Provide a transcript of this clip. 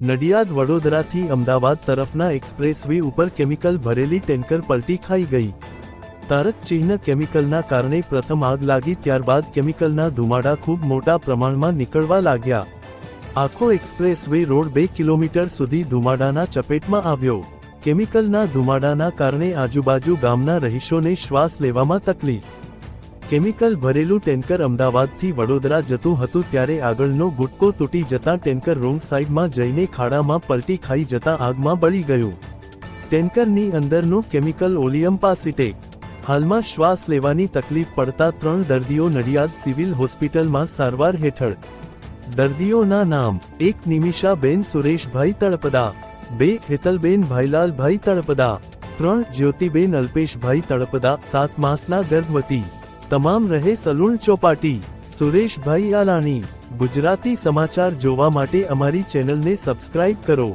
નડિયાદ વડોદરાથી અમદાવાદ તરફના expressway ઉપર કેમિકલ ભરેલી ટેન્કર પલટી ખાઈ ગઈ. તારક ચિહ્ન કેમિકલના કારણે પ્રથમ આગ લાગી ત્યારબાદ કેમિકલના ધુમાડા ખૂબ મોટા પ્રમાણમાં નીકળવા લાગ્યા. આખો એક્સપ્રેસ વે રોડ બે કિલોમીટર સુધી ધુમાડાના ચપેટમાં આવ્યો. કેમિકલના ધુમાડાના કારણે આજુબાજુ ગામના રહીશોને શ્વાસ લેવામાં તકલીફ. કેમિકલ ભરેલું ટેન્કર અમદાવાદથી વડોદરા જતું હતું ત્યારે આગળનો ગુટકો તૂટી જતા ટેન્કર રોંગ સાઈડમાં જઈને ખાડામાં પલટી ખાઈ જતા આગમાં બળી ગયું. ટેન્કરની અંદરનું કેમિકલ ઓલિયમ પાસિટેક હાલમાં શ્વાસ લેવાની તકલીફ પડતા ત્રણ દર્દીઓ નડિયાદ સિવિલ હોસ્પિટલમાં સારવાર હેઠળ. દર્દીઓના નામ, એક નિમિષાબેન સુરેશભાઈ તળપદા, બે હેતલબેન ભાઈલાલભાઈ તળપદા, ત્રણ જ્યોતિબેન અલ્પેશભાઈ તળપદા, સાત માસના ગર્ભવતી. તમામ રહે સલૂણ ચોપાટી. સુરેશભાઈ આલાણી ગુજરાતી સમાચાર જોવા માટે અમારી ચેનલને સબસ્ક્રાઇબ કરો.